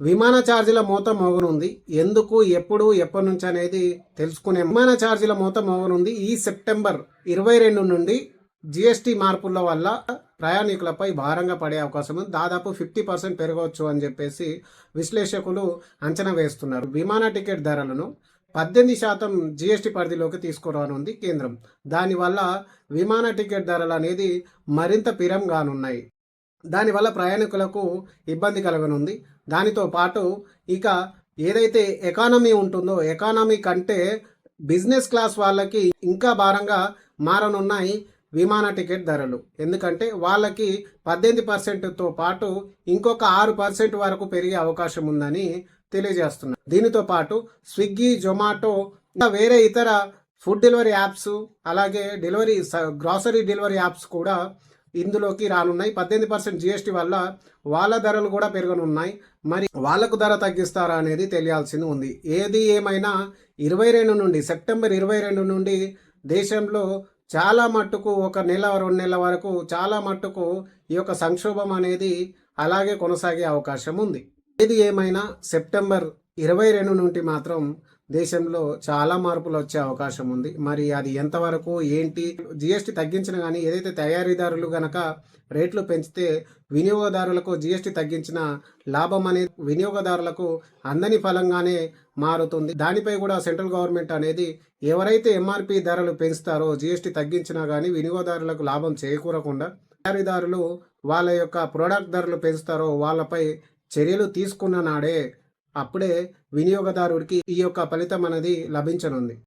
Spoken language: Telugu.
విమాన ఛార్జీల మూత మోగనుంది. ఎందుకు ఎప్పుడు ఎప్పటి నుంచి అనేది తెలుసుకునే విమాన ఛార్జీల మూత మోగనుంది. ఈ సెప్టెంబర్ ఇరవై రెండు నుండి జిఎస్టి మార్పుల వల్ల ప్రయాణికులపై భారంగా పడే అవకాశం ఉంది. దాదాపు ఫిఫ్టీ పర్సెంట్ పెరగవచ్చు అని చెప్పేసి విశ్లేషకులు అంచనా వేస్తున్నారు. విమాన టికెట్ ధరలను పద్దెనిమిది శాతం జిఎస్టి పరిధిలోకి తీసుకురానుంది కేంద్రం. దానివల్ల విమాన టికెట్ ధరలు అనేది మరింత పిరం కానున్నాయి దానివల్ల ప్రయాణికులకు ఇబ్బంది కలగనుంది. దానితో పాటు ఇక ఏదైతే ఎకానమీ ఉంటుందో ఎకానమీ కంటే బిజినెస్ క్లాస్ వాళ్ళకి ఇంకా భారంగా మారనున్నాయి విమాన టికెట్ ధరలు. ఎందుకంటే వాళ్ళకి పద్దెనిమిది పర్సెంట్తో పాటు ఇంకొక ఆరు పర్సెంట్ వరకు పెరిగే అవకాశం ఉందని తెలియజేస్తున్నారు. దీనితో పాటు స్విగ్గీ జొమాటో ఇంకా వేరే ఇతర ఫుడ్ డెలివరీ యాప్స్ అలాగే డెలివరీ గ్రాసరీ డెలివరీ యాప్స్ కూడా ఇందులోకి రానున్నాయి. పద్దెనిమిది పర్సెంట్ జిఎస్టీ వల్ల వాళ్ళ ధరలు కూడా పెరగనున్నాయి. మరి వాళ్ళకు ధర తగ్గిస్తారా అనేది తెలియాల్సింది ఉంది. ఏది ఏమైనా ఇరవై రెండు నుండి సెప్టెంబర్ ఇరవై రెండు నుండి దేశంలో చాలా మట్టుకు ఒక నెల రెండు నెలల వరకు చాలా మట్టుకు ఈ యొక్క సంక్షోభం అనేది అలాగే కొనసాగే అవకాశం ఉంది. ఏది ఏమైనా సెప్టెంబర్ ఇరవై రెండు నుండి మాత్రం దేశంలో చాలా మార్పులు వచ్చే అవకాశం ఉంది. మరి అది ఎంతవరకు ఏంటి? జిఎస్టీ తగ్గించిన కానీ ఏదైతే తయారీదారులు గనక రేట్లు పెంచితే వినియోగదారులకు జిఎస్టీ తగ్గించిన లాభం అనేది వినియోగదారులకు అందని ఫలంగానే మారుతుంది. దానిపై కూడా సెంట్రల్ గవర్నమెంట్ అనేది ఎవరైతే ఎంఆర్పి ధరలు పెంచుతారో జిఎస్టీ తగ్గించినా కానీ వినియోగదారులకు లాభం చేకూరకుండా తయారీదారులు వాళ్ళ యొక్క ప్రోడక్ట్ ధరలు పెంచుతారో వాళ్ళపై చర్యలు తీసుకున్న నాడే అప్పుడే వినియోగదారుడికి ఈ యొక్క ఫలితం అనేది లభించనుంది.